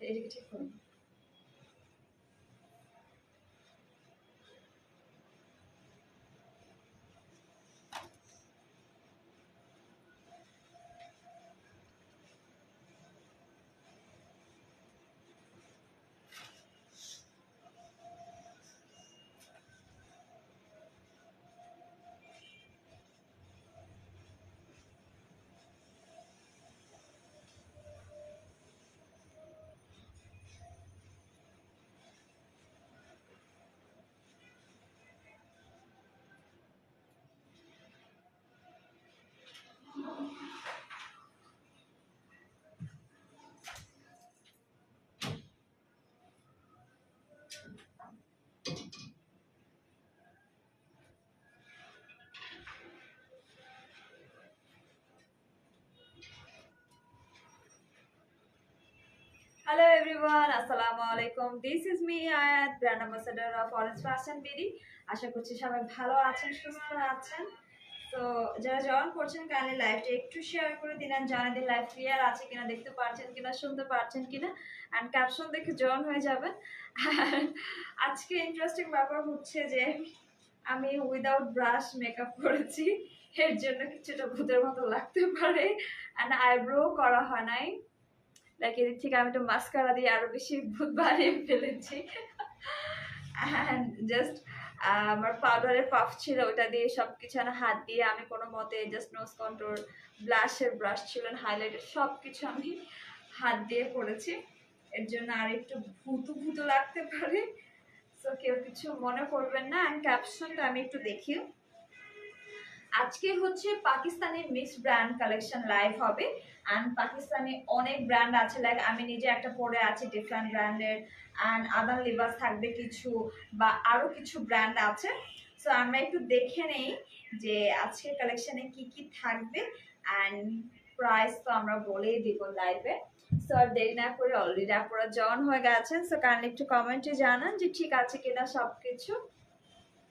এদিকে ঠিক করুন Hello everyone, Assalamu alaikum. This is me Ayat, brand ambassador of Orange Fashion BD. আশা করছি সবাই ভালো আছেন সুস্থ আছেন। তো যারা জয়েন করছেন কাইন্ডলি লাইভটা একটু শেয়ার করে দিন আর জানা দিন লাইভ ক্লিয়ার আছে কিনা দেখতে পাচ্ছেন কিনা শুনতে পাচ্ছেন কিনা। অ্যান্ড ক্যাপশন দেখে জয়েন হয়ে যাবেন। আজকে ইন্টারেস্টিং ব্যাপার হচ্ছে যে আমি উইদাউট ব্রাশ মেকআপ করেছি। এর জন্য কিছুটা ভূতের মতো লাগতে পারে। অ্যান্ড আইব্রো করা হয় নাই। লাইক এদিক থেকে আমি তো মাস্কারা দিয়ে আরও বেশি ভূত বাড়িয়ে ফেলেছি। জাস্ট আমার পাউডারের পাফ ছিল, ওটা দিয়ে সব কিছু হাত দিয়ে আমি কোনো মতে জাস্ট নোজ কন্ট্রোল ব্লাশের ব্রাশ ছিল হাইলাইটার সব কিছু আমি হাত দিয়ে করেছি এর জন্য আর একটু ভূতু ভূতু লাগতে পারে। সো কেউ কিছু মনে করবেন না। অ্যান্ড ক্যাপশনটা আমি একটু দেখি। আজকে হচ্ছে Pakistani mix brand collection live হবে। অ্যান্ড পাকিস্তানি অনেক ব্র্যান্ড আছে লাইক আমি নিজে একটা পরে আছি ডিফারেন্ট ব্র্যান্ডের অ্যান্ড আদান লিবাস থাকবে কিছু, বা আরও কিছু ব্র্যান্ড আছে। সো আমরা একটু দেখে নেই যে আজকের কালেকশানে কি কি থাকবে অ্যান্ড প্রাইস তো আমরা বলেই দিব লাইভে সো আর দেরি না করে অলরেডি আপনারা জয়েন হয়ে গেছেন। সো কারণ একটু কমেন্টে জানান যে ঠিক আছে কিনা সব কিছু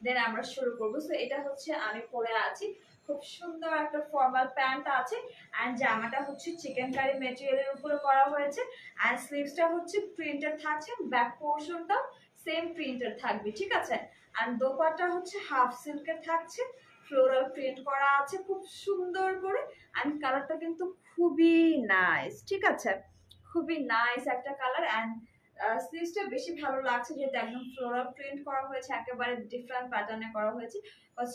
দেন আমরা শুরু করব। সো এটা হচ্ছে আমি পরে আছি। খুব সুন্দর একটা ফর্মাল প্যান্ট আছে অ্যান্ড জামাটা হচ্ছে চিকেন কারি মেটেরিয়ালের উপরে করা হয়েছে অ্যান্ড স্লিভসটা হচ্ছে প্রিন্টেড থাকছে ব্যাক পোর্শনটাও সেম প্রিন্টেড থাকবে, ঠিক আছে? অ্যান্ড দোপাটা হচ্ছে হাফ সিল্কের থাকছে ফ্লোরাল প্রিন্ট করা আছে খুব সুন্দর করে অ্যান্ড কালারটা কিন্তু খুবই নাইস ঠিক আছে? খুবই নাইস একটা কালার অ্যান্ড স্লিভসটা বেশি ভালো লাগছে যেহেতু একদম ফ্লোরাল প্রিন্ট করা হয়েছে, একেবারে ডিফারেন্ট প্যাটার্নে করা হয়েছে।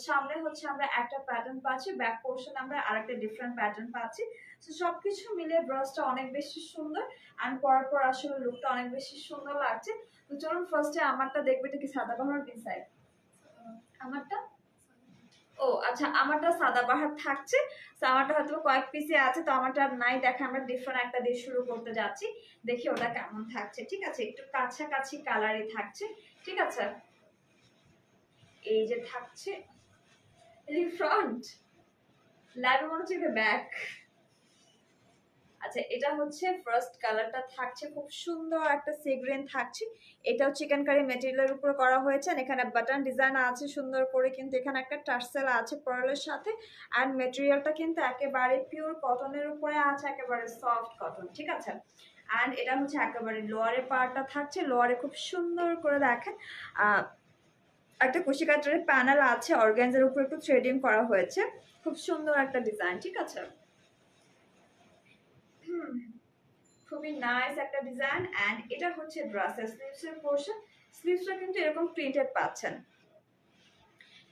সামনে হচ্ছে আমরা একটা প্যাটার্ন পাচ্ছি ব্যাক পোর্শন আমরা আরেকটা ডিফারেন্ট প্যাটার্ন পাচ্ছি। তো সব কিছু মিলে ব্রাশটা অনেক বেশি সুন্দর অ্যান্ড পরার পর আসলে লুকটা অনেক বেশি সুন্দর লাগছে। তো চলুন ফার্স্টে আমারটা দেখবে, এটা কি সাদা বাহার ডিজাইন আমারটা ও আচ্ছা আমারটা সাদা বাহার থাকছে, তো আমারটা হয়তো কয়েক পিসে আছে, তো আমারটা নাই, দেখে আমরা ডিফারেন্ট একটা দিয়ে শুরু করতে যাচ্ছি, দেখি ওটা কেমন থাকছে, ঠিক আছে? একটু কাছাকাছি কালারই থাকছে, ঠিক আছে? এই যে থাকছে ফ্রন্ট লাইভ মনে হচ্ছে ব্যাক আচ্ছা এটা হচ্ছে ফার্স্ট কালারটা থাকছে, খুব সুন্দর একটা সিগ্রিন থাকছে। এটাও চিকেন কারি মেটেরিয়ালের উপর করা হয়েছে এখানে বাটন ডিজাইন আছে সুন্দর করে, কিন্তু এখানে একটা টার্সেল আছে পার্লের সাথে আর মেটেরিয়ালটা কিন্তু একেবারে পিওর কটনের উপরে আছে, একেবারে সফট কটন ঠিক আছে? অ্যান্ড এটা হচ্ছে একেবারে লোয়ারের পার্টটা থাকছে লোয়ারে খুব সুন্দর করে দেখেন একটা কুশি কাটারের প্যানেল আছে অর্গ্যানজের উপর একটু থ্রেডিং করা হয়েছে, খুব সুন্দর একটা ডিজাইন ঠিক আছে? খুবই নাইস একটা ডিজাইন অ্যান্ড এটা হচ্ছে ড্রেসের স্লিভসের পোর্শন স্লিভসটা কিন্তু এরকম প্রিন্টেড পাচ্ছেন।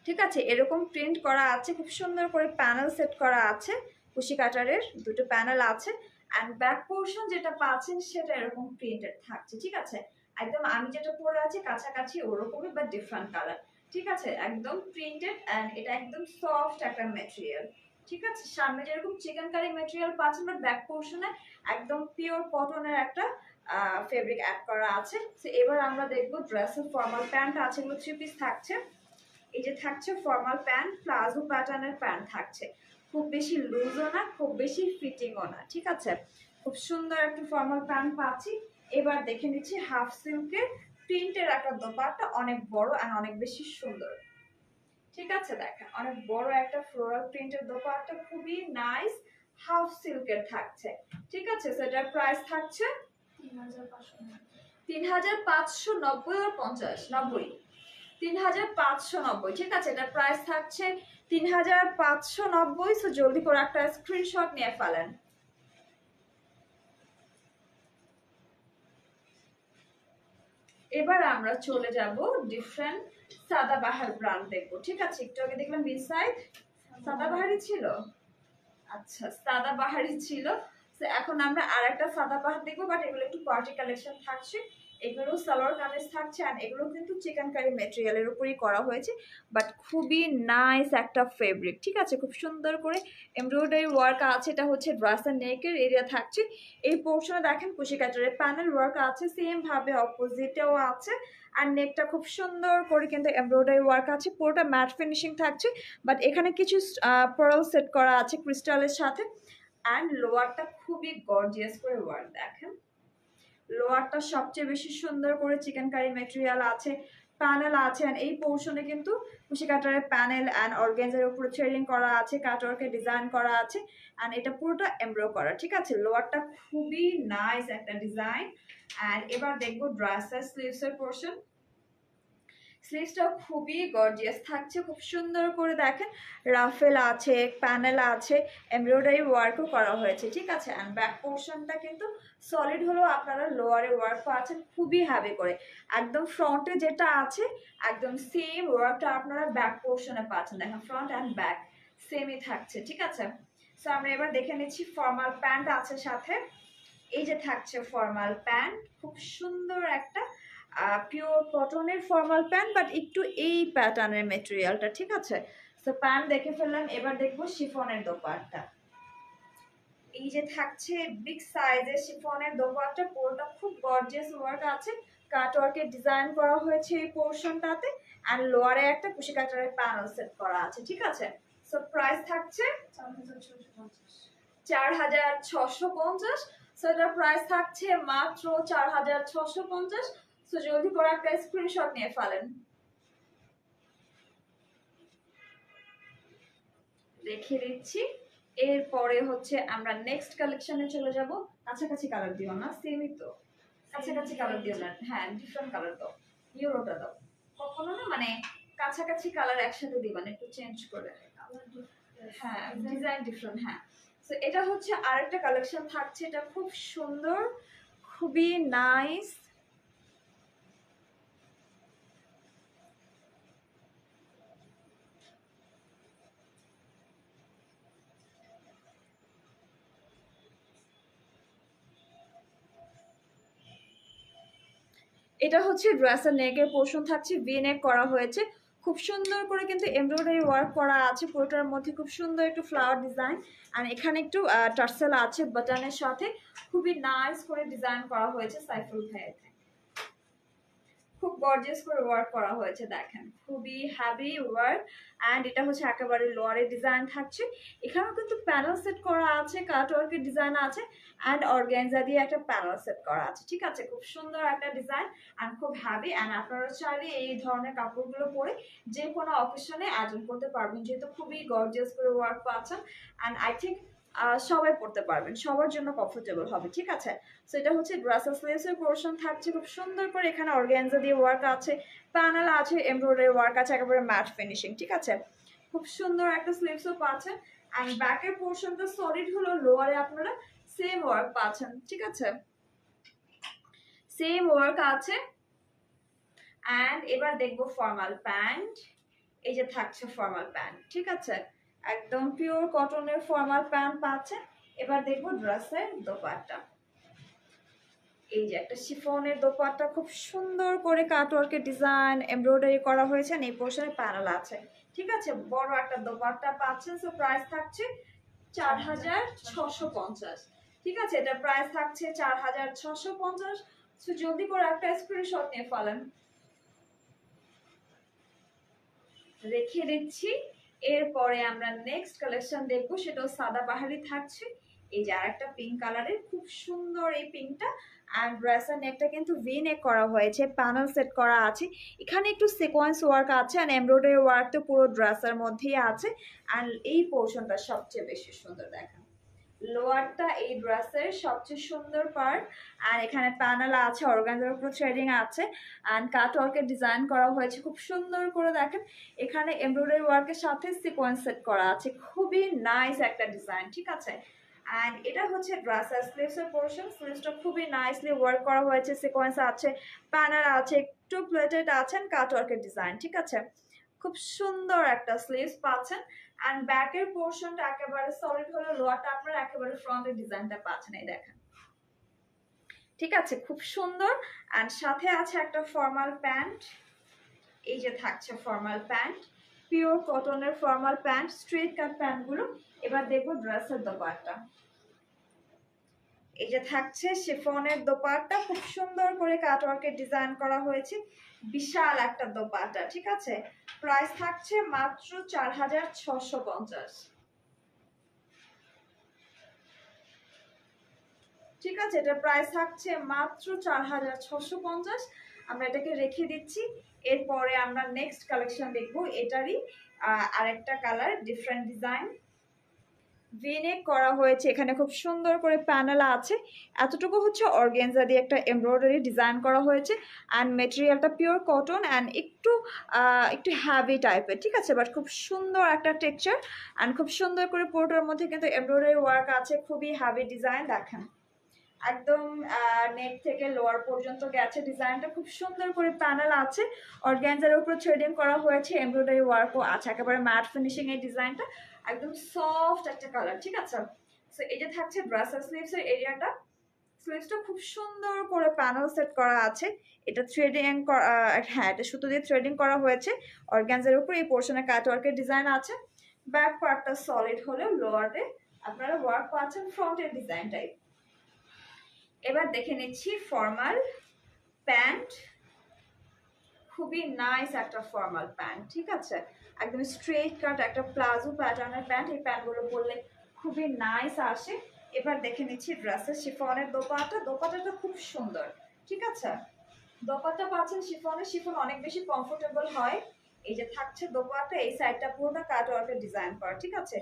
ঠিক আছে, এরকম প্রিন্ট করা আছে, খুব সুন্দর করে প্যানেল সেট করা আছে, কুশি কাটারের দুটো প্যানেল আছে অ্যান্ড ব্যাক পোর্শন যেটা পাচ্ছেন সেটা এরকম প্রিন্টেড থাকছে, ঠিক আছে? একদম আমি যেটা পরে আছি কাছাকাছি ওরকমই বা ডিফারেন্ট কালার ঠিক আছে, একদম প্রিন্টেড অ্যান্ড এটা একদম সফট একটা মেটেরিয়াল ঠিক আছে? সামনে যেরকম চিকেন কারি মেটেরিয়াল পাচ্ছেন বাট ব্যাক পোর্শনে একদম পিওর কটনের একটা ফেব্রিক অ্যাড করা আছে। এবার আমরা দেখব ড্রেসের ফর্মাল প্যান্ট আছে, এগুলো থ্রি পিস থাকছে। এই যে থাকছে ফর্মাল প্যান্ট প্লাজো প্যাটার্নের প্যান্ট থাকছে। খুব বেশি লুজও না, খুব বেশি ফিটিংও না, ঠিক আছে? খুব সুন্দর একটা ফর্মাল প্যান্ট পাচ্ছি। এবার দেখে নিচ্ছি হাফ সিল্কের প্রিন্টের একটা দোপাট্টা, অনেক বড় আর অনেক বেশি সুন্দর। ঠিক আছে, দেখেন, অনেক বড় একটা ফ্লোরাল প্রিন্টের দোপাট্টা, খুবই নাইস হাফ সিল্কের থাকছে। ঠিক আছে, সেটার প্রাইস থাকছে তিন হাজার পাঁচশো নব্বই আর পঞ্চাশ, নব্বই। তিন হাজার পাঁচশো নব্বই, ঠিক আছে, এটার প্রাইস থাকছে তিন হাজার পাঁচশো নব্বই সো জলদি করে একটা স্ক্রিনশট নিয়ে ফেলেন। এবার আমরা চলে যাব ডিফারেন্ট সাদাবাহার ব্রান্ড দেখব। ঠিক আছে, একটু আগে দেখলাম বিনসাইড সাদাবাহারি ছিল? আচ্ছা সাদাবাহারি ছিল। এখন আমরা আর একটা সাদাবাহার দেখব বাট এগুলো একটু পার্টি কালেকশন থাকছে। এগুলো সালোয়ার কামিজ থাকছে আর এগুলো কিন্তু চিকেন কারি মেটেরিয়ালের উপরই করা হয়েছে বাট খুবই নাইস একটা ফেব্রিক ঠিক আছে? খুব সুন্দর করে এমব্রয়ডারি ওয়ার্ক আছে, এটা হচ্ছে ড্রাসের নেকের এরিয়া থাকছে। এই পোর্শনে দেখেন কুশি কাটারের প্যানেল ওয়ার্ক আছে সেম ভাবে অপোজিটেও আছে, আর নেকটা খুব সুন্দর করে কিন্তু এমব্রয়ডারি ওয়ার্ক আছে, পুরোটা ম্যাট ফিনিশিং থাকছে বাট এখানে কিছু পরল সেট করা আছে ক্রিস্টালের সাথে অ্যান্ড লোয়ারটা খুবই গর্জিয়াস করে ওয়ার্ক দেখেন। লোয়ারটা সবচেয়ে বেশি সুন্দর করে চিকেন কারি মেটেরিয়াল আছে প্যানেল আছে অ্যান্ড এই পোর্শনে কিন্তু কুশি কাটারের প্যানেল অ্যান্ড অর্গেন্সের উপরে থ্রেডিং করা আছে কাটওয়ার্কে ডিজাইন করা আছে অ্যান্ড এটা পুরোটা এমব্রো করা, ঠিক আছে? লোয়ারটা খুবই নাইস একটা ডিজাইন অ্যান্ড এবার দেখব ড্রেসের স্লিভসের পোর্শন স্লিভসটাও খুবই গর্জিয়াস থাকছে খুব সুন্দর করে দেখেন। রাফেল আছে প্যানেল আছে এমব্রয়ডারি ওয়ার্কও করা হয়েছে, ঠিক আছে? অ্যান্ড ব্যাক পোর্শনটা কিন্তু সলিড হলেও আপনারা লোয়ারে ওয়ার্ক পাচ্ছেন খুবই হ্যাভি করে। একদম ফ্রন্টে যেটা আছে, একদম সেম ওয়ার্কটা আপনারা ব্যাক পোর্শনে পাচ্ছেন। দেখেন ফ্রন্ট অ্যান্ড ব্যাক সেমই থাকছে, ঠিক আছে? সো আমরা এবার দেখে নিচ্ছি ফর্মাল প্যান্ট আছে সাথে। এই যে থাকছে ফর্মাল প্যান্ট খুব সুন্দর একটা পিওর কটনের ফর্মাল প্যান্ট বাট একটু এই প্যাটার্নের মেটেরিয়ালটা ঠিক আছে? তো প্যান্ট দেখে ফেললাম, এবার দেখব শিফনের দোপারটা এই যে থাকছে বিগ সাইজের শিফনের দোপারটা পুরোটা খুব গর্জিয়াস ওয়ার্ক আছে। কাট ওয়ার্কের ডিজাইন করা হয়েছে এই পোর্শনটাতে আর লোয়ারে একটা কুশি কাটারের প্যানেল সেট করা আছে, ঠিক আছে? সো প্রাইস থাকছে চার হাজার ছশো পঞ্চাশ। সো এটার প্রাইস থাকছে মাত্র চার হাজার ছশো পঞ্চাশ। সো জলদি করে একটা স্ক্রিনশট নিয়ে ফেলেন। রেখে দিচ্ছি। এরপরে হচ্ছে আমরা নেক্সট কালেকশনে চলে যাব। কাছাকাছি কালার দিও না সেমই তো। কাছাকাছি কালার দিও না। হ্যাঁ ডিফারেন্ট কালার দাও। ইউরোটা দাও। কখনো না মানে কাছাকাছি কালার একসাথে দিবা না, একটু চেঞ্জ করে। হ্যাঁ ডিজাইন ডিফারেন্ট হ্যাঁ। তো এটা হচ্ছে আরেকটা কালেকশন থাকছে, এটা খুব সুন্দর, খুবই নাইস এটা হচ্ছে ড্রেসের নেকের পোর্শন থাকছে ভি নেক করা হয়েছে। খুব সুন্দর করে কিন্তু এমব্রয়ডারি ওয়ার্ক করা আছে, পুরোটার মধ্যে খুব সুন্দর একটু ফ্লাওয়ার ডিজাইন আর এখানে একটু টার্সেল আছে বাটনের সাথে। খুবই নাইস করে ডিজাইন করা হয়েছে সাইফুল ভাইয়ের খুব গর্জিয়াস করে ওয়ার্ক করা হয়েছে, দেখেন। খুবই হ্যাভি ওয়ার্ক অ্যান্ড এটা হচ্ছে একেবারে লোয়ারের ডিজাইন থাকছে। এখানেও কিন্তু প্যানেল সেট করা আছে কাট ওয়ার্কের ডিজাইন আছে অ্যান্ড অর্গ্যানজা দিয়ে একটা প্যানেল সেট করা আছে, ঠিক আছে? খুব সুন্দর একটা ডিজাইন অ্যান্ড খুব হ্যাভি অ্যান্ড আপনারা চাইলে এই ধরনের কাপড়গুলো পরে যে কোনো অকেশনে আয়োজন করতে পারবেন। যেহেতু খুবই গর্জিয়াস করে ওয়ার্ক পাচ্ছেন অ্যান্ড আই থিঙ্ক সবাই পড়তে পারবেন, সবার জন্য কমফোর্টেবল হবে, ঠিক আছে? সো এটা হচ্ছে ড্রেসেস লেসের পোর্শন থাকছে, খুব সুন্দর করে এখানে অর্গ্যানজা দিয়ে ওয়ার্ক আছে প্যানেল আছে এমব্রয়ডারি ওয়ার্ক আছে, একেবারে ম্যাট ফিনিশিং ঠিক আছে? খুব সুন্দর একটা স্লিভসও পাচ্ছেন অ্যান্ড ব্যাকের পোর্শনটা সলিড হলো লোয়ারে আপনারা সেম ওয়ার্ক পাচ্ছেন, ঠিক আছে? সেম ওয়ার্ক আছে অ্যান্ড এবার দেখব ফর্মাল প্যান্ট এই যে থাকছে ফর্মাল প্যান্ট ঠিক আছে? একদম পিওর কটনের ফর্মাল প্যান্ট পাচ্ছেন এবার দেখব ড্রেসের দোপাট্টা। এই যে একটা শিফনের দোপাট্টা, খুব সুন্দর করে কাটওয়ার্কের ডিজাইন এমব্রয়ডারি করা হয়েছে এই পোর্শনে প্যানেল আছে। ঠিক আছে? বড় একটা দোপাট্টা পাচ্ছেন সো প্রাইস থাকছে চার হাজার ছশো পঞ্চাশ। ঠিক আছে? এটা প্রাইস থাকছে চার হাজার ছশো পঞ্চাশ। সো জলদি করে একটা স্ক্রিনশট নিয়ে ফেলেন। রেখে দিচ্ছি। এরপরে আমরা নেক্সট কালেকশন দেখব, সেটাও সাদা বাহারি থাকছে। এই যে আরেকটা পিঙ্ক কালারের খুব সুন্দর এই পিঙ্কটা আর ব্রাসার নেকটা কিন্তু ভি নেক করা হয়েছে প্যানেল সেট করা আছে। এখানে একটু সিকোয়েন্স ওয়ার্ক আছে আর এমব্রয়ডারি ওয়ার্ক তো পুরো ড্রেসার মধ্যেই আছে। আর এই পোর্শনটা সবচেয়ে বেশি সুন্দর দেখা লোয়ারটা এই ড্রেসের সবচেয়ে সুন্দর পার্ট আর এখানে প্যানেল আছে অর্গানজার উপর থ্রেডিং আছে। অ্যান্ড কাট ওয়ার্কের ডিজাইন করা হয়েছে, খুব সুন্দর করে দেখেন। এখানে এমব্রয়ডারি ওয়ার্কের সাথে সিকোয়েন্স সেট করা আছে। খুবই নাইস একটা ডিজাইন ঠিক আছে? অ্যান্ড এটা হচ্ছে ড্রেসের স্লিভসের পোর্শন স্লিভসটা খুবই নাইসলি ওয়ার্ক করা হয়েছে সিকোয়েন্স আছে প্যানেল আছে, একটু প্লেটেড আছেন কাট ওয়ার্কের ডিজাইন ঠিক আছে? খুব সুন্দর একটা স্লিভস পাচ্ছেন। অ্যান্ড ব্যাকের পোর্শনটা একেবারে সলিড হলে লোয়ারটা আপনারা একেবারে ফ্রন্টের ডিজাইনটা পাচ্ছেন, এই দেখেন। ঠিক আছে, খুব সুন্দর। অ্যান্ড সাথে আছে একটা ফর্মাল প্যান্ট এই যে থাকছে ফর্মাল প্যান্ট পিওর কটনের ফর্মাল প্যান্ট স্ট্রেট কাট প্যান্টগুলো এবার দেখব ড্রেসের দোপাট্টা। এই যে থাকছে শেফনের দোপাট্টা, খুব সুন্দর করে কাটওয়ার্কের ডিজাইন করা হয়েছে। বিশাল একটা দোপাট্টা, ঠিক আছে? প্রাইস থাকছে মাত্র চার হাজার ছশো পঞ্চাশ। ঠিক আছে? এটা প্রাইস থাকছে মাত্র চার হাজার ছশো পঞ্চাশ। আমরা এটাকে রেখে দিচ্ছি। এরপরে আমরা নেক্সট কালেকশন দেখব। এটারই আরেকটা কালার ডিফারেন্ট ডিজাইন ভিনেক করা হয়েছে। এখানে খুব সুন্দর করে প্যানেল আছে। এতটুকু হচ্ছে অর্গেনজা দিয়ে একটা এমব্রয়ডারি ডিজাইন করা হয়েছে। অ্যান্ড মেটেরিয়ালটা পিওর কটন অ্যান্ড একটু একটু হ্যাভি টাইপের ঠিক আছে? বাট খুব সুন্দর একটা টেক্সচার অ্যান্ড খুব সুন্দর করে পোর্টার মধ্যে কিন্তু এমব্রয়ডারি ওয়ার্ক আছে। খুবই হ্যাভি ডিজাইন দেখেন। একদম নেট থেকে লোয়ার পর্যন্ত গেছে ডিজাইনটা খুব সুন্দর করে প্যানেল আছে। অর্গ্যানজার উপর থ্রেডিং করা হয়েছে। এমব্রয়ডারি ওয়ার্কও আছে। একেবারে ম্যাট ফিনিশিং এই ডিজাইনটা একদম সফট একটা কালার ঠিক আছে? সো এই যে থাকছে ড্রেসের স্লিভস এর এরিয়াটা স্লিভসটা খুব সুন্দর করে প্যানেল সেট করা আছে। এটা থ্রেডিং হ্যাঁ এটা সুতো দিয়ে থ্রেডিং করা হয়েছে। অর্গ্যানজার উপর এই পোর্শনে কাট ওয়ার্কের ডিজাইন আছে। ব্যাক পার্টটা সলিড হলেও লোয়ারে আপনারা ওয়ার্ক পাচ্ছেন ফ্রন্টের ডিজাইন টাইপ এবার দেখে নিচ্ছি ফর্মাল প্যান্ট খুবই নাইস একটা ফর্মাল প্যান্ট ঠিক আছে? একদম স্ট্রেট কাট একটা প্লাজো প্যাটার্নের প্যান্ট এই প্যান্টগুলো পরলে খুবই নাইস আসে। এবার দেখে নিচ্ছি ড্রেসের শিফনের দোপাটা দোপাটাটা খুব সুন্দর, ঠিক আছে? দোপাটা পাচ্ছেন শিফনের শিফন অনেক বেশি কমফোর্টেবল হয়। এই যে থাকছে দোপাটা এই সাইডটা পুরোটা কাট ওয়ার্কের ডিজাইন করা, ঠিক আছে?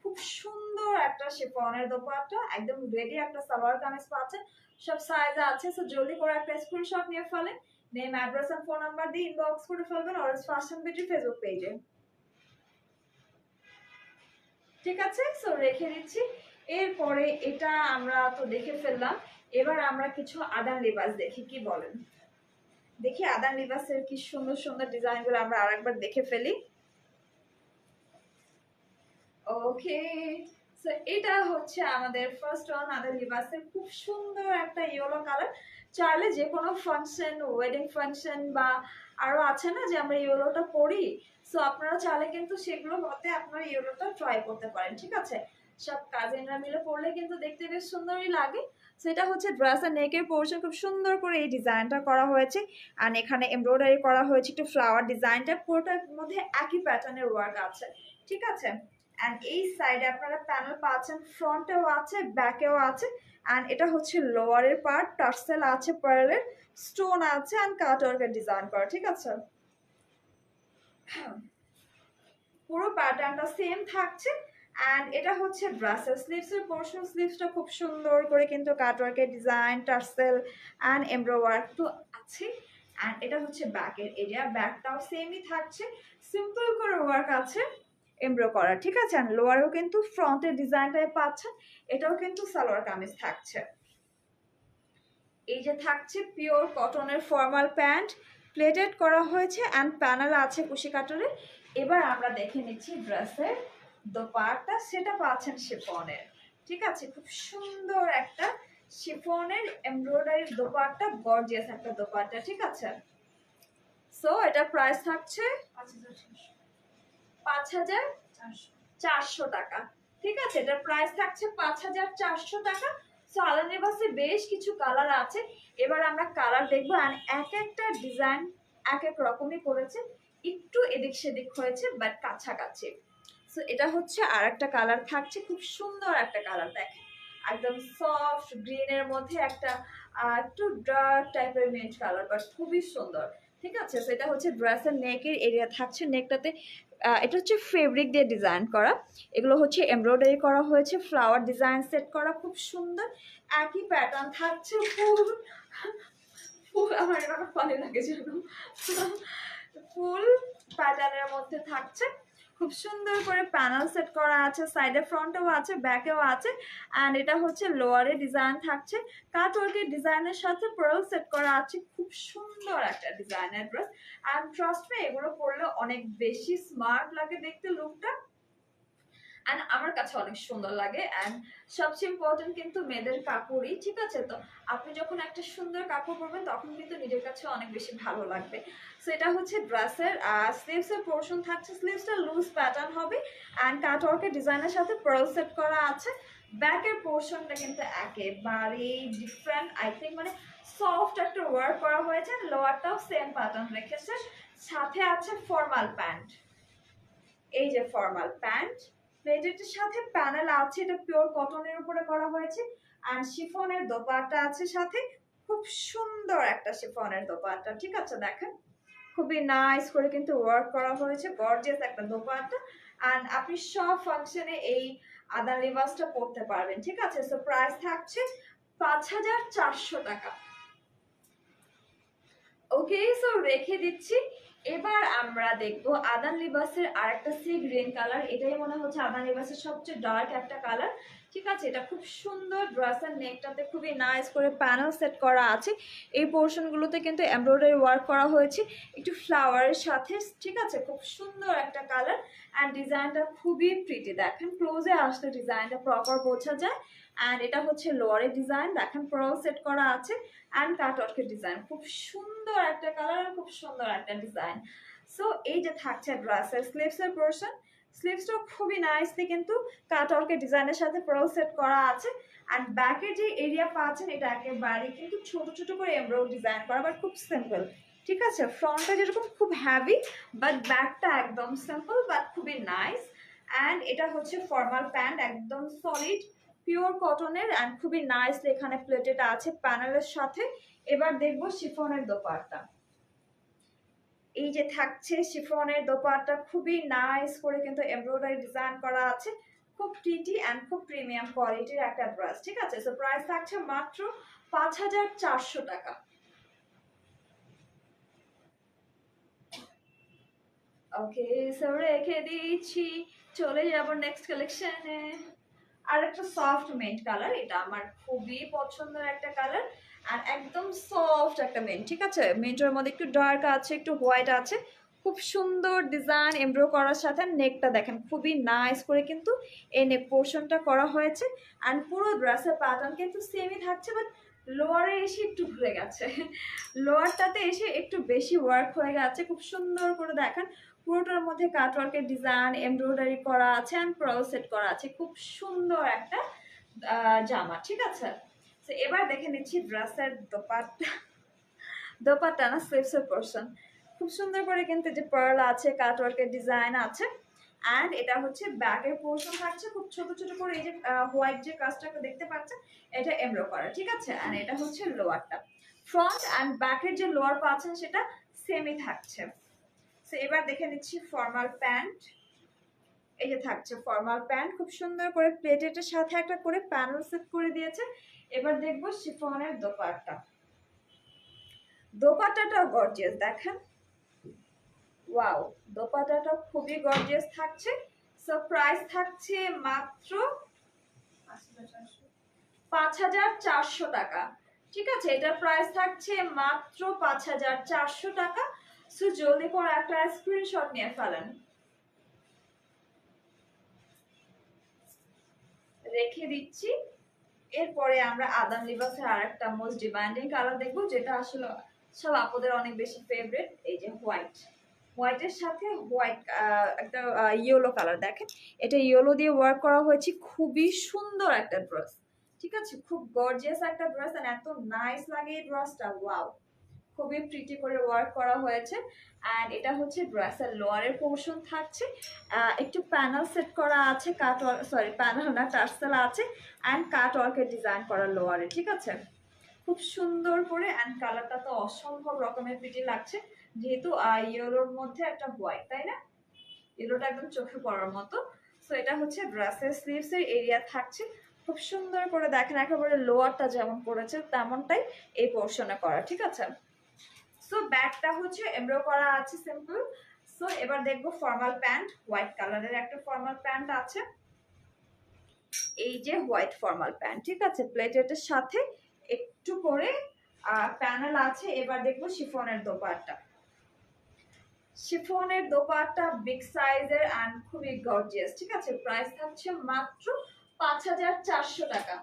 খুব সুন্দর একটা শিফনের দোপাটা একদম রেডি একটা সালোয়ার কামিজ পাচ্ছেন। সব সাইজ আছে সো জলদি করে একটা স্ক্রিনশট নিয়ে ফেলেন। Name address and phone number দিয়ে ইনবক্স করে ফেলবেন অরেঞ্জ ফ্যাশন বিউটি ফেসবুক পেজে ঠিক আছে? সো রেখে দিচ্ছি। এরপরে এটা আমরা তো দেখে ফেললাম। এবার আমরা কিছু আদান লিবাস দেখি, কি বলেন? দেখি আদান লিবাসের কি সুন্দর সুন্দর ডিজাইনগুলো আমরা আরেকবার দেখে ফেলি। ওকে এটা হচ্ছে আমাদের ফার্স্ট ওয়ান আদার লিবাসের খুব সুন্দর একটা ইয়েলো কালার চাইলে যে কোনো ফাংশন ওয়েডিং ফাংশন বা আরও আছে না যে আমরা ইয়েলোটা পরি সো আপনারা চাইলে কিন্তু সেগুলো হতে আপনারা ইয়েলোটা ট্রাই করতে পারেন, ঠিক আছে? সব কাজিনরা মিলে পরলে কিন্তু দেখতে বেশ সুন্দরই লাগে। সেটা হচ্ছে ড্রেস আর নেকের পোর্শন খুব সুন্দর করে এই ডিজাইনটা করা হয়েছে। আর এখানে এমব্রয়ডারি করা হয়েছে, একটু ফ্লাওয়ার ডিজাইনটা পুরোটার মধ্যে একই প্যাটার্নের ওয়ার্ক আছে, ঠিক আছে? অ্যান্ড এই সাইডে আপনারা প্যানেল পাচ্ছেন ফ্রন্টেও আছে ব্যাকেও আছে অ্যান্ড এটা হচ্ছে লোয়ারের পার্ট টার্সেল আছে পার্লের স্টোন আছে অ্যান্ড কাট ওয়ার্কের ডিজাইন করা, ঠিক আছে? পুরো প্যাটার্নটা সেম থাকছে অ্যান্ড এটা হচ্ছে ড্রেসের স্লিভসের পোর্শন স্লিভসটা খুব সুন্দর করে কিন্তু কাটওয়ার্কের design tassel and embro work তো আছে অ্যান্ড এটা হচ্ছে ব্যাকের এরিয়া ব্যাকটাও সেমই থাকছে সিম্পল করে ওয়ার্ক আছে। এমব্রো করা, ঠিক আছে? অ্যান্ড লোয়ারও কিন্তু ফ্রন্টের ডিজাইনটাই পাচ্ছেন, এটাও কিন্তু সালোয়ার কামিজ থাকছে। এই যে থাকছে পিওর কটনের ফর্মাল প্যান্ট প্লেটেড করা হয়েছে অ্যান্ড প্যানেল আছে কুশি কাটরের এবার আমরা দেখে নিচ্ছি ড্রেসের দোপাট্টা, সেটা পাচ্ছেন শিফনের। ঠিক আছে? খুব সুন্দর একটা শিফনের এমব্রয়ডারি দোপাট্টা গর্জিয়াস একটা দোপাট্টা, ঠিক আছে? সো এটা প্রাইস থাকছে পাঁচ হাজার চারশো। টাকা। ঠিক আছে? এটার প্রাইস থাকছে পাঁচ হাজার চারশো টাকা। সো আলানিবাসে বেশ কিছু কালার আছে। এবার আমরা কালার দেখব। আর এক একটা ডিজাইন এক এক রকমই করেছে। একটু এদিক সেদিক হয়েছে বাট কাছাকাছি। সো এটা হচ্ছে আর একটা কালার থাকছে। খুব সুন্দর একটা কালার দেখেন। একদম সফট গ্রিনের মধ্যে একটা একটু ডার্ক টাইপের মেন্ট কালার বাট খুবই সুন্দর। ঠিক আছে? এটা হচ্ছে ড্রেসের নেকের এরিয়া থাকছে। নেকটাতে এটা হচ্ছে ফেব্রিক দিয়ে ডিজাইন করা। এগুলো হচ্ছে এমব্রয়ডারি করা হয়েছে ফ্লাওয়ার ডিজাইন সেট করা, খুব সুন্দর। একই প্যাটার্ন থাকছে ফুল। ফুল, আমার এবার ফলে লাগে যেন। ফুল প্যাটার্নের মধ্যে থাকছে। খুব সুন্দর করে প্যানেল সেট করা আছে সাইডে ফ্রন্টেও আছে ব্যাকেও আছে অ্যান্ড এটা হচ্ছে লোয়ারে ডিজাইন থাকছে। কাঁচ ওয়ার্কের ডিজাইনের সাথে পরেও সেট করা আছে, খুব সুন্দর একটা ডিজাইনের ড্রেস অ্যান্ড ট্রাস্ট এগুলো পরলে অনেক বেশি স্মার্ট লাগে দেখতে লুকটা অ্যান্ড আমার কাছে অনেক সুন্দর লাগে অ্যান্ড সবচেয়ে ইম্পর্টেন্ট কিন্তু মেয়েদের কাপড়ই, ঠিক আছে তো? আপনি যখন একটা সুন্দর কাপড় পরবেন, তখন কিন্তু নিজের কাছে অনেক বেশি ভালো লাগবে। সো এটা হচ্ছে ড্রেসের স্লিভসের পোর্শন থাকছে। স্লিভসটা লুজ প্যাটার্ন হবে অ্যান্ড কাটওয়ার্কের ডিজাইনের সাথে পার্ল সেট করা আছে। ব্যাকের পোর্শনটা কিন্তু একেবারেই ডিফারেন্ট আই থিঙ্ক মানে সফট একটা ওয়ার্ক করা হয়েছে লোয়ারটাও সেম প্যাটার্ন রেখেছে। সাথে আছে ফর্মাল প্যান্ট এই যে ফর্মাল প্যান্ট প্লেটের সাথে প্যানেল আছে, এটা পিওর কটনের উপরে করা হয়েছে। আর শিফনের দোপাট্টা আছে সাথে। খুব সুন্দর একটা শিফনের দোপাট্টা, ঠিক আছে দেখেন? খুবই নাইস করে কিন্তু ওয়ার্ক করা হয়েছে গর্জিয়াস একটা দোপাট্টা। আর আপনি সব ফাংশনে এই আদান রিভার্সটা পড়তে পারবেন, ঠিক আছে? সো প্রাইস থাকছে পাঁচ হাজার চারশো টাকা। ওকে সো রেখে দিচ্ছি। এবার আমরা দেখব আদান লিবাসের আর একটা সি গ্রিন কালার এটাই মনে হচ্ছে আদান লিবাসের সবচেয়ে ডার্ক একটা কালার ঠিক আছে, এটা খুব সুন্দর ড্রেসের নেকটাতে খুবই নাইস করে প্যানেল সেট করা আছে। এই পোর্শনগুলোতে কিন্তু এমব্রয়ডারি ওয়ার্ক করা হয়েছে, একটু ফ্লাওয়ারের সাথে, ঠিক আছে? খুব সুন্দর একটা কালার অ্যান্ড ডিজাইনটা খুবই প্রিটি দেখেন ক্লোজে আসলে ডিজাইনটা প্রপার বোঝা যায়। অ্যান্ড এটা হচ্ছে লোয়ারের ডিজাইন। দেখেন প্রো সেট করা আছে অ্যান্ড কাটওয়ার্কের ডিজাইন। খুব সুন্দর একটা কালার আর খুব সুন্দর একটা ডিজাইন। সো এই যে থাকছে ড্রেসের স্লিভসের পোর্শন স্লিভসটাও খুবই নাইসলি কিন্তু কাটওয়ার্কের ডিজাইনের সাথে প্রো সেট করা আছে। অ্যান্ড ব্যাকের যে এরিয়া পাচ্ছেন, এটা একেবারে কিন্তু ছোট ছোট করে এমব্রো ডিজাইন করা বাট খুব সিম্পল ঠিক আছে? ফ্রন্টটা যেরকম খুব হ্যাভি বাট ব্যাকটা একদম সিম্পল বাট খুবই নাইস অ্যান্ড এটা হচ্ছে ফর্মাল প্যান্ট একদম সলিড পিওর কটনের অ্যান্ড খুবই নাইসলি এখানে প্লেটেড আছে প্যানেলের সাথে। এবার দেখব শিফনের দোপাট্টা। এই যে থাকছে শিফনের দোপাট্টা, খুবই নাইস করে কিন্তু এমব্রয়ডারি ডিজাইন করা আছে। খুব প্রিটি অ্যান্ড খুব প্রিমিয়াম কোয়ালিটির একটা ড্রেস ঠিক আছে? সো প্রাইস থাকছে মাত্র পাঁচ হাজার চারশো টাকা। ওকে সো রেখে দিচ্ছি। চলে যাব নেক্সট কালেকশনে আর একটা সফট মেন্ট কালার এটা আমার খুবই পছন্দের একটা কালার আর একদম সফট একটা মেন্ট ঠিক আছে? মেন্টের মধ্যে একটু ডার্ক আছে, একটু হোয়াইট আছে, খুব সুন্দর ডিজাইন এমব্রো করার সাথে নেকটা দেখেন, খুবই নাইস করে কিন্তু এই নেক পোর্শনটা করা হয়েছে অ্যান্ড পুরো ড্রেসের প্যাটার্ন কিন্তু সেমই থাকছে বাট লোয়ারে এসে একটু ঘুরে গেছে। লোয়ারটাতে এসে একটু বেশি ওয়ার্ক হয়ে গেছে, খুব সুন্দর করে দেখেন পুরোটার মধ্যে কাটওয়ার্কের ডিজাইন এমব্রয়ডারি করা আছে অ্যান্ড প্রো সেট করা আছে। খুব সুন্দর একটা জামা, ঠিক আছে? তো এবার দেখে নিচ্ছি ড্রেসের দোপাট্টা। দোপাট্টা না স্লিভসের পোর্শন খুব সুন্দর করে কিন্তু যে পার্ল আছে কাটওয়ার্কের ডিজাইন আছে। অ্যান্ড এটা হচ্ছে ব্যাকের পোর্শন থাকছে। খুব ছোট ছোট করে এই যে হোয়াইট যে কাজটাকে দেখতে পাচ্ছেন, এটা এমব্রো করা, ঠিক আছে? অ্যান্ড এটা হচ্ছে লোয়ারটা ফ্রন্ট অ্যান্ড ব্যাকের যে লোয়ার পাচ্ছেন, সেটা সেমই থাকছে। সো এবার দেখে নিচ্ছি ফর্মাল প্যান্ট এই যে থাকছে ফর্মাল প্যান্ট খুব সুন্দর করে প্লেটেটের সাথে একটা করে প্যানেল সেট করে দিয়েছে। এবার দেখব শিফনের দোপাট্টা। দোপাট্টাটাও গর্জিয়াস দেখেন। ওয়াও দোপাট্টাটাও খুবই গর্জিয়াস থাকছে। সো প্রাইস থাকছে মাত্র পাঁচ হাজার চারশো টাকা। ঠিক আছে, এটার প্রাইস থাকছে মাত্র পাঁচ হাজার চারশো টাকা। সো জলদি করে একটা স্ক্রিনশট নিয়ে ফেলেন। রেখে দিচ্ছি। এরপরে আমরা আদান লিবাসের আর একটা মোস্ট ডিমান্ডিং কালার দেখব, যেটা আসলে সব আপুদের অনেক বেশি ফেভারিট এই যে হোয়াইট হোয়াইটের সাথে হোয়াইট একটা ইয়েলো কালার দেখেন। এটা ইয়েলো দিয়ে ওয়ার্ক করা হয়েছে, খুবই সুন্দর একটা ড্রেস ঠিক আছে? খুব গর্জিয়াস একটা ড্রেস এত নাইস লাগে এই ড্রেসটা ওয়াও খুবই প্রিটি করে ওয়ার্ক করা হয়েছে। অ্যান্ড এটা হচ্ছে ড্রেসের লোয়ারের পোর্শন থাকছে। একটু প্যানেল সেট করা আছে কাট সরি প্যানেল না টার্সেল আছে। অ্যান্ড কাট ওয়ার্কের ডিজাইন করা লোয়ারে ঠিক আছে? খুব সুন্দর করে অ্যান্ড কালারটা তো অসম্ভব রকমের প্রিটি লাগছে। যেহেতু ইয়েলোর মধ্যে একটা হোয়াইট তাই না? এগুলোটা একদম চোখে পড়ার মতো। সো এটা হচ্ছে ড্রেসের স্লিভস এর এরিয়া থাকছে। খুব সুন্দর করে দেখেন, একেবারে লোয়ারটা যেমন করেছে তেমনটাই এই পোর্শনে করা, ঠিক আছে? সো ব্যাগটা হচ্ছে এমব্রো করা আছে সিম্পল সো এবার দেখব ফর্মাল প্যান্ট হোয়াইট কালারের একটা ফর্মাল প্যান্ট আছে। এই যে হোয়াইট ফর্মাল প্যান্ট ঠিক আছে? প্লেটের সাথে একটু করে প্যানেল আছে। এবার দেখব শিফনের দোপাট্টা। শিফনের দোপাট্টা বিগ সাইজের অ্যান্ড খুবই গর্জিয়াস ঠিক আছে? প্রাইস থাকছে মাত্র পাঁচ হাজার চারশো টাকা।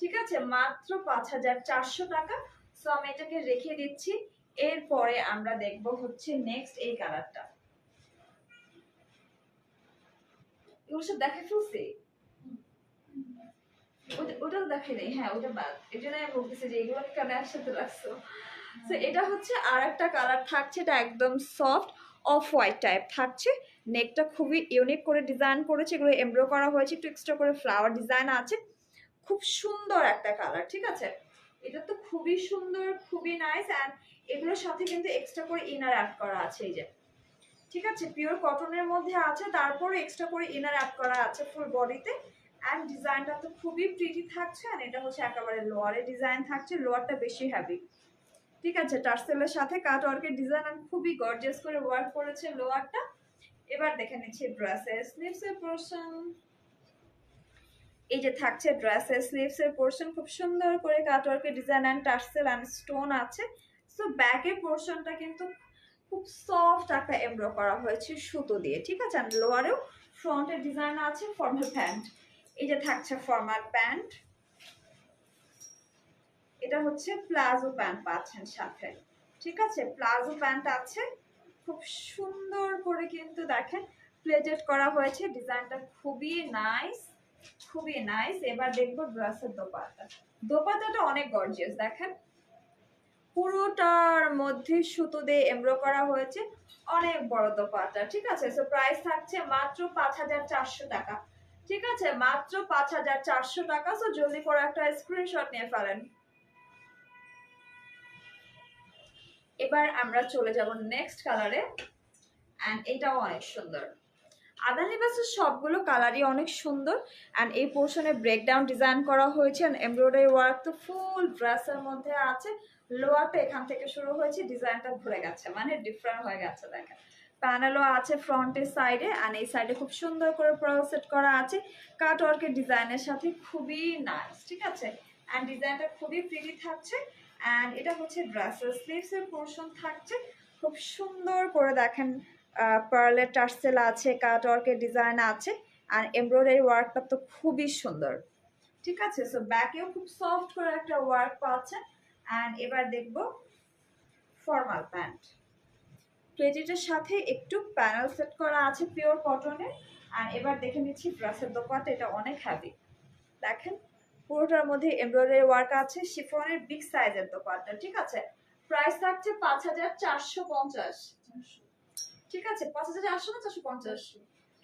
ঠিক আছে? মাত্র পাঁচ হাজার চারশো টাকা। সো আমি এটাকে রেখে দিচ্ছি। এরপরে আমরা দেখব হচ্ছে নেক্সট এই কালারটা এগুলো সব ওটা- দেখে নেই। হ্যাঁ এই আমি যে এগুলো কেন তো এটা হচ্ছে আর একটা কালার থাকছে, এটা একদম অফ হোয়াইট টাইপ থাকছে। নেকটা খুবই ইউনিক করে ডিজাইন করেছে। এগুলো এমব্রো করা হয়েছে। করে ফ্লাওয়ার ডিজাইন আছে। খুব সুন্দর একটা কালার ঠিক আছে? এটা তো খুবই সুন্দর, খুবই নাইস অ্যান্ড এগুলোর সাথে কিন্তু এক্সট্রা করে ইনার অ্যাড করা আছে এই যে। ঠিক আছে? পিওর কটনের মধ্যে আছে তারপরে এক্সট্রা করে ইনার অ্যাড করা আছে ফুল বডিতে অ্যান্ড ডিজাইনটা তো খুবই প্রিটি থাকছে অ্যান্ড এটা হচ্ছে একেবারে লোয়ারে ডিজাইন থাকছে লোয়ারটা বেশি হ্যাভি ঠিক আছে? টার্সেলের সাথে কাট ওয়ার্কের ডিজাইন অ্যান্ড খুবই গর্জিয়াস করে ওয়ার্ক করেছে লোয়ারটা এবার দেখে নিচ্ছি ড্রেসের স্লিভসের পোর্শন এই যে থাকছে ড্রেসের স্লিভসের পোর্শন খুব সুন্দর করে কাট ওয়ার্কের design and tassel and stone আছে। সো ব্যাকের পোর্শনটা কিন্তু খুব সফট একটা এমব্রো করা হয়েছে সুতো দিয়ে, ঠিক আছে? আর লোয়ারেও ফ্রন্টের ডিজাইন আছে ফর্মাল প্যান্ট এই যে থাকছে ফর্মাল প্যান্ট এটা হচ্ছে প্লাজো প্যান্ট পাচ্ছেন সাথে, ঠিক আছে? প্লাজো প্যান্ট আছে, খুব সুন্দর করে কিন্তু দেখেন প্লেটেড করা হয়েছে। ডিজাইনটা খুবই নাইস খুবই নাইস এবার দেখব ড্রেসের দোপাটা দোপাটাটা অনেক গর্জিয়াস দেখেন। পুরোটার মধ্যে সুতো দিয়ে এমব্রো করা হয়েছে। অনেক বড় দোপাটা ঠিক আছে? সো প্রাইস থাকছে মাত্র পাঁচ হাজার চারশো টাকা। ঠিক আছে? মাত্র পাঁচ হাজার চারশো টাকা। সো জলদি করে একটা স্ক্রিনশট নিয়ে ফেলেন। এবার আমরা চলে যাব নেক্সট কালারে অ্যান্ড এটাও অনেক সুন্দর। আদা লিবাসের সবগুলো কালারই অনেক সুন্দর অ্যান্ড এই পোর্শনে ব্রেকডাউন ডিজাইন করা হয়েছে অ্যান্ড এমব্রয়ডারি ওয়ার্ক তো ফুল ড্রেসের মধ্যে আছে। লোয়ারটা এখান থেকে শুরু হয়েছে ডিজাইনটা ঘুরে গেছে মানে ডিফারেন্ট হয়ে গেছে, দেখেন। প্যানেলও আছে ফ্রন্টের সাইডে অ্যান্ড এই সাইডে খুব সুন্দর করে প্রসেট করা আছে। কাট ওয়ার্কের ডিজাইনের সাথে খুবই নাইস ঠিক আছে? অ্যান্ড ডিজাইনটা খুবই প্রিটি থাকছে অ্যান্ড এটা হচ্ছে ড্রেসের স্লিভসের পোর্শন থাকছে। খুব সুন্দর করে দেখেন পার্লের টার্সেল আছে কাট ওয়ার্কের ডিজাইন আছে, আর এমব্রয়ডারি ওয়ার্কটা তো খুবই সুন্দর। ঠিক আছে? সো ব্যাকেও খুব সফট করে একটা ওয়ার্ক পাচ্ছেন। অ্যান্ড এবার দেখব ফর্মাল প্যান্ট প্লেটের সাথে একটু প্যানেল সেট করা আছে পিওর কটনের আর এবার দেখে নিচ্ছি ড্রেসের দোকানটা এটা অনেক হ্যাভি দেখেন, পুরোটার মধ্যে এমব্রয়ডারি ওয়ার্ক আছে শিফনের বিগ সাইজের দোকানটা ঠিক আছে? প্রাইস থাকছে পাঁচ হাজার চারশো পঞ্চাশ। ঠিক আছে, পাঁচ হাজার চারশো না চারশো পঞ্চাশ?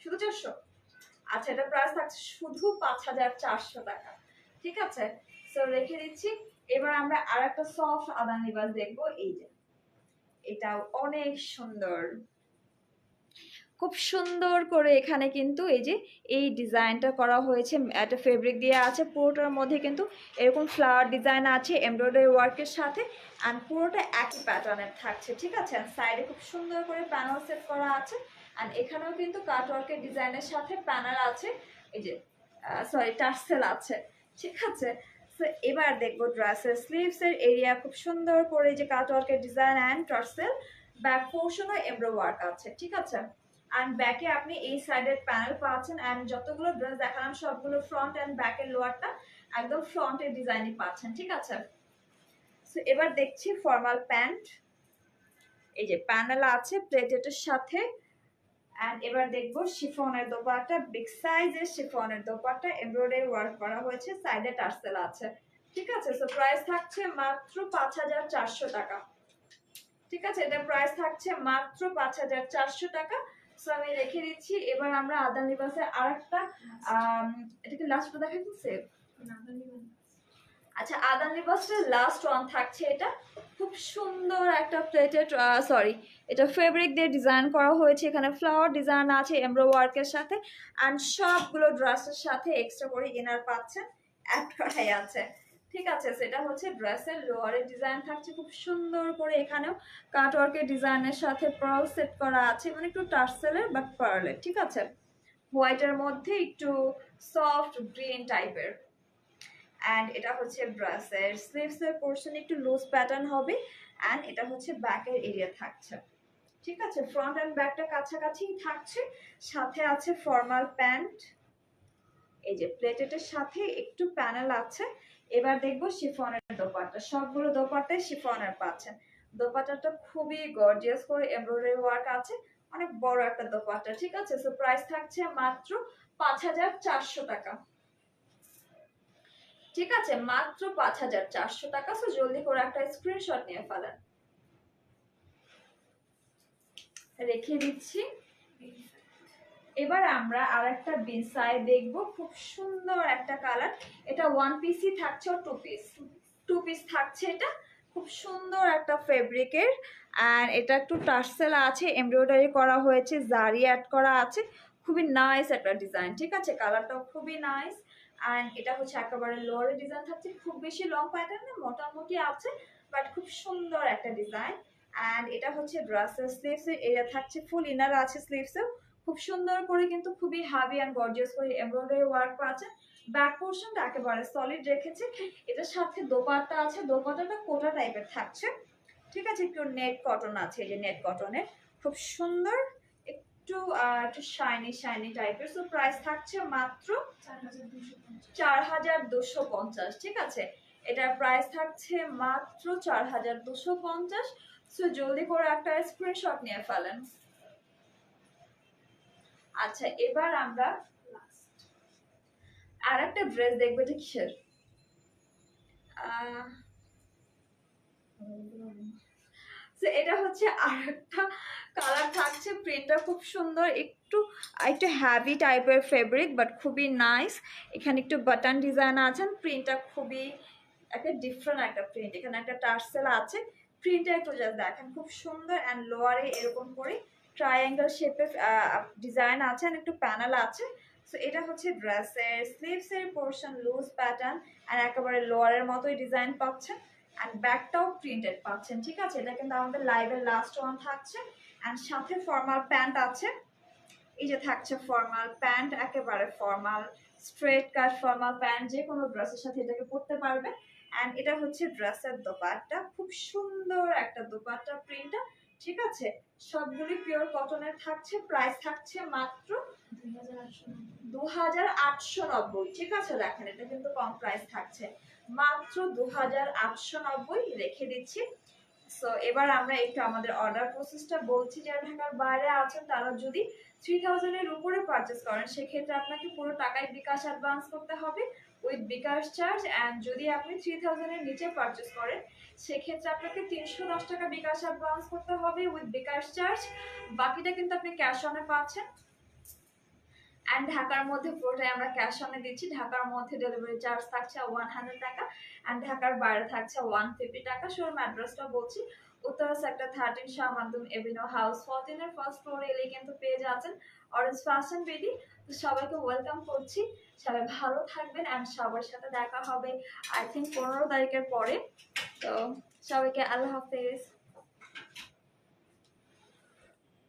শুধু চারশো? আচ্ছা এটা প্রাইস থাকছে শুধু পাঁচ হাজার চারশো টাকা। ঠিক আছে? সো রেখে দিচ্ছি। এবার আমরা আর একটা সফট আদান লিবাস দেখব। এই যে, এটাও অনেক সুন্দর। খুব সুন্দর করে এখানে কিন্তু এই যে, এই ডিজাইনটা করা হয়েছে। একটা ফেব্রিক দিয়ে আছে, পুরোটার মধ্যে কিন্তু এরকম ফ্লাওয়ার ডিজাইন আছে এমব্রয়ডারি ওয়ার্কের সাথে অ্যান্ড পুরোটা একই প্যাটার্নের থাকছে, ঠিক আছে? সাইডে খুব সুন্দর করে প্যানেল সেট করা আছে অ্যান্ড এখানেও কিন্তু কাট ওয়ার্কের ডিজাইনের সাথে প্যানেল আছে, এই যে সরি টার্সেল আছে, ঠিক আছে? তো এবার দেখব ড্রেসের স্লিভসের এরিয়া খুব সুন্দর করে যে কাট ওয়ার্কের ডিজাইন অ্যান্ড টার্সেল ব্যাক পোর্শনও এমব্রো ওয়ার্ক আছে, ঠিক আছে? অ্যান্ড ব্যাকে আপনি এই সাইডের প্যানেল পাচ্ছেন অ্যান্ড যতগুলো ড্রেস দেখালাম, সবগুলো ফ্রন্ট অ্যান্ড ব্যাকের লোয়ারটা একদম ফ্রন্টের ডিজাইনই পাচ্ছেন, ঠিক আছে? সো এবার দেখছি ফর্মাল প্যান্ট এই যে প্যানেল আছে প্লেটেটের সাথে। অ্যান্ড এবার দেখব শিফনের দোপাটা বিগ সাইজের শিফনের দোপাটা এমব্রয়ডারি ওয়ার্ক করা হয়েছে সাইডে টার্সেল আছে। ঠিক আছে? সো প্রাইস থাকছে মাত্র পাঁচ হাজার চারশো টাকা। ঠিক আছে? এটা প্রাইস থাকছে মাত্র পাঁচ হাজার চারশো টাকা। সো আমি রেখে দিচ্ছি। এবার আমরা আদান লিবাসের আর একটা এটাকে লাস্ট দেখা যাচ্ছে আচ্ছা আদান লিবাসের লাস্ট ওয়ান থাকছে এটা। খুব সুন্দর একটা প্লেটেড সরি এটা ফেব্রিক দিয়ে ডিজাইন করা হয়েছে। এখানে ফ্লাওয়ার ডিজাইন আছে এমব্রো ওয়ার্কের সাথে। অ্যান্ড সবগুলো ড্রেসের সাথে এক্সট্রা করে ইনার পাচ্ছেন। অ্যাড করাই আছে। ঠিক আছে, সেটা হচ্ছে ড্রেসের লোয়ারের ডিজাইন থাকছে খুব সুন্দর করে এখানেও। কাটওয়ার্কের ডিজাইনের সাথে পার্ল সেট করা আছে মানে একটু টার্সেলের বাট পার্লের ঠিক আছে? হোয়াইটের মধ্যে একটু সফট গ্রিন টাইপের অ্যান্ড এটা হচ্ছে ব্রাসের স্লিভসের পোর্শন একটু লুজ প্যাটার্ন হবে। অ্যান্ড এটা হচ্ছে ব্যাকের এরিয়া থাকছে। ঠিক আছে? ফ্রন্ট অ্যান্ড ব্যাকটা কাছাকাছি থাকছে। সাথে আছে ফর্মাল প্যান্ট এই যে প্লেটেটের সাথে একটু প্যানেল আছে। এবার দেখব শিফনের দোপাট্টা। সবগুলো দোপাট্টায় শিফনের পাচ্ছেন। দোপাট্টাটা খুবই গর্জিয়াস করে এমব্রয়ডারি ওয়ার্ক আছে। অনেক বড় একটা দোপাট্টা, ঠিক আছে? সো প্রাইস থাকছে মাত্র পাঁচ হাজার চারশো টাকা। ঠিক আছে? মাত্র পাঁচ হাজার চারশো টাকা। সো জলদি করে একটা স্ক্রিনশট নিয়ে ফেলেন। রেখে দিচ্ছি। এবার আমরা আর একটা বিনসাই দেখব। খুব সুন্দর একটা কালার এটা ওয়ান পিসই থাকছে টু পিস টু পিস থাকছে এটা। খুব সুন্দর একটা ফেব্রিকের অ্যান্ড এটা একটু টার্সেল আছে এমব্রয়ডারি করা হয়েছে, জারি অ্যাড করা আছে। খুবই নাইস একটা ডিজাইন ঠিক আছে? কালারটাও খুবই নাইস অ্যান্ড এটা হচ্ছে একেবারে লোয়ারের ডিজাইন থাকছে। খুব বেশি লং প্যাটার্ন না, মোটামুটি আছে বাট খুব সুন্দর একটা ডিজাইন অ্যান্ড এটা হচ্ছে ড্রেসের স্লিভস এটা থাকছে ফুল ইনার আছে স্লিভসেও খুব সুন্দর করে কিন্তু খুবই হাভি অ্যান্ড গর্জিয়াস করে এমব্রয়ডারি ওয়ার্ক আছে। ব্যাক পোর্শনটা একেবারে সলিড রেখেছে। এটার সাথে দোপাট্টা আছে। দোপাট্টাটা কোটা টাইপের থাকছে। ঠিক আছে, একটু নেট কটন আছে, এই যে নেট কটনের খুব সুন্দর, একটু একটু শাইনি শাইনি টাইপের সো প্রাইস থাকছে মাত্র চার হাজার দুশো পঞ্চাশ। ঠিক আছে? এটার প্রাইস থাকছে মাত্র চার হাজার দুশো পঞ্চাশ। সো জলদি করে একটা স্ক্রিনশট নিয়ে ফেলেন। আচ্ছা এবার আমরা আর একটা ড্রেস দেখব, এটা কিসের? এটা হচ্ছে আর একটা কালার থাকছে প্রিন্টটা খুব সুন্দর, একটু একটু হ্যাভি টাইপের ফেব্রিক বাট খুবই নাইস এখানে একটু বাটন ডিজাইন আছেন প্রিন্টটা খুবই একটা ডিফারেন্ট একটা প্রিন্ট এখানে একটা টার্সেল আছে প্রিন্টটা একটু জাস্ট দেখেন, খুব সুন্দর অ্যান্ড লোয়ারে এরকম করে ট্রায়াঙ্গেল শেপের ডিজাইন আছে একটু প্যানেল আছে। সো এটা হচ্ছে ড্রেসের স্লিভসের পোর্শন লুজ প্যাটার্ন আর একেবারে লোয়ারের মতোই ডিজাইন পাচ্ছেন। অ্যান্ড ব্যাকটাও প্রিন্টেড পাচ্ছেন, ঠিক আছে? এটা কিন্তু আমাদের লাইভের লাস্ট ওয়ান থাকছে। অ্যান্ড সাথে ফর্মাল প্যান্ট আছে। এই যে থাকছে ফর্মাল প্যান্ট একেবারে formal straight cut formal pant যে কোনো ড্রেসের সাথে এটাকে পরতে পারবে। অ্যান্ড এটা হচ্ছে ড্রেসের দোপাট্টা। খুব সুন্দর একটা দোপাট্টা প্রিন্টটা ঠিক আছে? সবগুলি পিওর কটনের থাকছে প্রাইস থাকছে মাত্র দু হাজার আটশো নব্বই। ঠিক আছে, দেখেন, এটা কিন্তু কম প্রাইস থাকছে। মাত্র দু হাজার আটশো নব্বই রেখে দিচ্ছি। সো এবার আমরা একটু আমাদের অর্ডার প্রসেসটা বলছি। যারা ঢাকার বাইরে আছেন, তারা যদি থ্রি থাউজেন্ডের উপরে পারচেস করেন, সেক্ষেত্রে আপনাকে পুরো টাকায় বিকাশ অ্যাডভান্স করতে হবে। উইথ বিকাশ চার্জ অ্যান্ড যদি আপনি থ্রি থাউজেন্ডের নিচে পারচেস করেন, সেক্ষেত্রে আপনাকে তিনশো দশ টাকা বিকাশ অ্যাডভান্স করতে হবে উইথ বিকাশ চার্জ বাকিটা কিন্তু আপনি ক্যাশ অনে পাচ্ছেন। অ্যান্ড ঢাকার মধ্যে পুরোটাই আমরা ক্যাশ অনে দিচ্ছি। ঢাকার মধ্যে ডেলিভারি চার্জ থাকছে ওয়ান হান্ড্রেড টাকা। অ্যান্ড ঢাকার বাইরে থাকছে ওয়ান ফিফটি টাকা। শোরুম অ্যাড্রেসটা বলছি। উত্তরা সেক্টর থার্টিন শাহ মাধ্যম এভিনিউ হাউস ফোরটিনের ফার্স্ট ফ্লোরে এলে কিন্তু পেয়ে যাচ্ছেন। অরেঞ্জ ফ্যাশন বেডি তো সবাইকে ওয়েলকাম করছি। সবাই ভালো থাকবেন অ্যান্ড সবার সাথে দেখা হবে আই থিঙ্ক পনেরো তারিখের পরে। তো সবাইকে আল্লাহ হাফেজ।